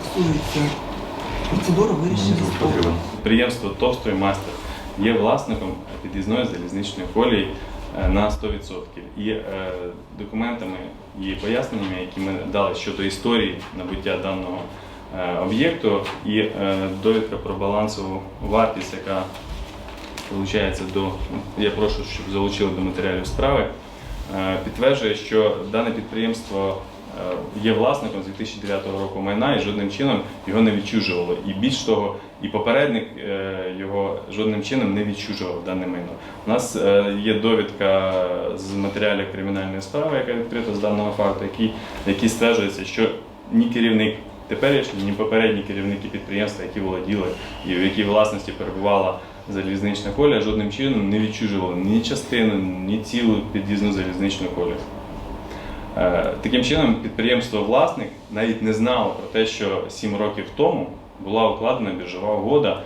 стосується процедури вирішення спору. Підприємство Товстрой Мастер є власником під'їзної залізничної колії е, на 100%. І е, документами і поясненнями, які ми дали щодо історії набуття даного е, об'єкту, і е, довідка про балансову вартість, яка долучається до я прошу, щоб залучили до матеріалів справи, е, підтверджує, що дане підприємство є власником з 2009 року майна і жодним чином його не відчужувало. І більш того, і попередник е, його жодним чином не відчужував дане майно. У нас е, є довідка з матеріалів кримінальної справи, яка відкрита з даного факту, який, який стверджується, що ні керівник теперішній, ні попередні керівники підприємства, які володіли і в якій власності перебувала залізнична колія, жодним чином не відчужували ні частину, ні цілу під'їзну залізничну колію. Е, Таким чином, підприємство власник навіть не знало про те, що 7 років тому була укладена біржова угода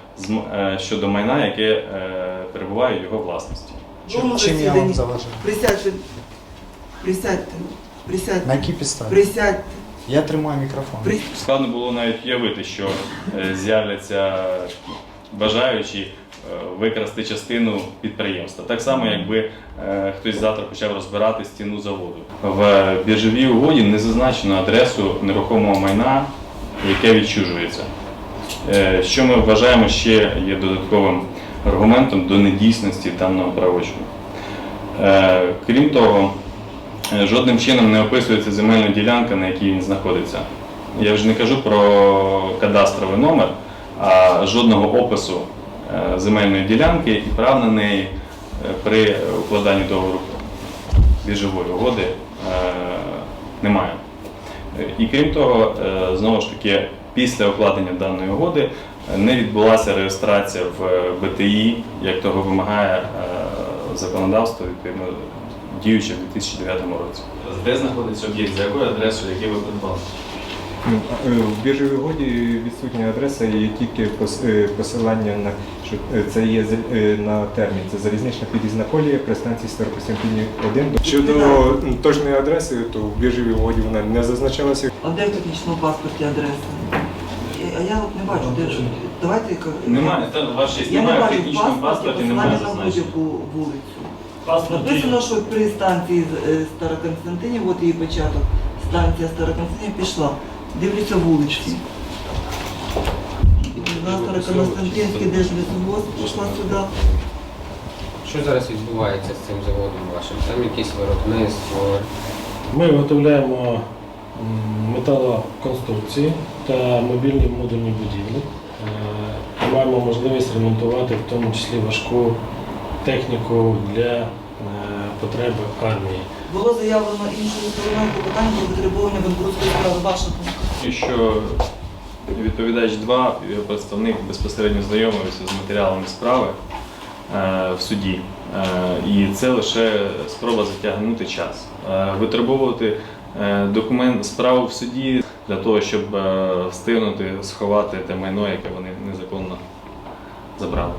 е, щодо майна, яке е, перебуває в його власності. Чим, чим я вам заважаю? Присядьте. Присядьте. Присядьте. На якій підставі? Присядьте. Я тримаю мікрофон. При- Складно було навіть уявити, що з'являться бажаючі викрасти частину підприємства. Так само, якби е, хтось завтра почав розбирати стіну заводу. В біржовій угоді не зазначено адресу нерухомого майна, яке відчужується. Е, Що ми вважаємо ще є додатковим аргументом до недійсності даного правочину. Е, Крім того, е, жодним чином не описується земельна ділянка, на якій він знаходиться. Я вже не кажу про кадастровий номер, а жодного опису е, земельної ділянки і прав на неї е, при укладанні договору біржової угоди е, немає. Е, І крім того, е, знову ж таки, після укладення даної угоди е, не відбулася реєстрація в е, БТІ, як того вимагає е, законодавство, відповідно діюче в 2009 році. Де знаходиться об'єкт, за якою адресою, який ви придбали? Ну, е, В біржовій угоді відсутня адреса і є тільки пос- е, посилання на що е, це є з- на термін. Це залізнична під'їзна колія при станції Старокостянтинів 1. Щодо точної адреси, то в біржовій угоді вона не зазначалася. А де в технічному паспорті адреса? А я от не бачу, де ж. Давайте Немає, та ваш Я не немає в бачу в технічному паспорті паспорті, немає на зазначення. будь-яку вулицю. Написано, що при станції з- Староконстантинів, от її початок, станція Староконстантинів пішла. Дивлюся вулички. На Староконстантинський, де ж лісовоз пішла сюди. Що зараз відбувається з цим заводом вашим? Там якесь виробництво. Ми виготовляємо металоконструкції та мобільні модульні будівлі. Е, Маємо можливість ремонтувати в тому числі важку техніку для е, потреби армії. Було заявлено іншою стороною питання про витребування банкрутської справи. Думка? І що відповідач 2, його представник безпосередньо знайомився з матеріалами справи е, в суді. Е, і це лише спроба затягнути час. Е, витребовувати документ справу в суді для того, щоб встигнути сховати те майно, яке вони незаконно забрали.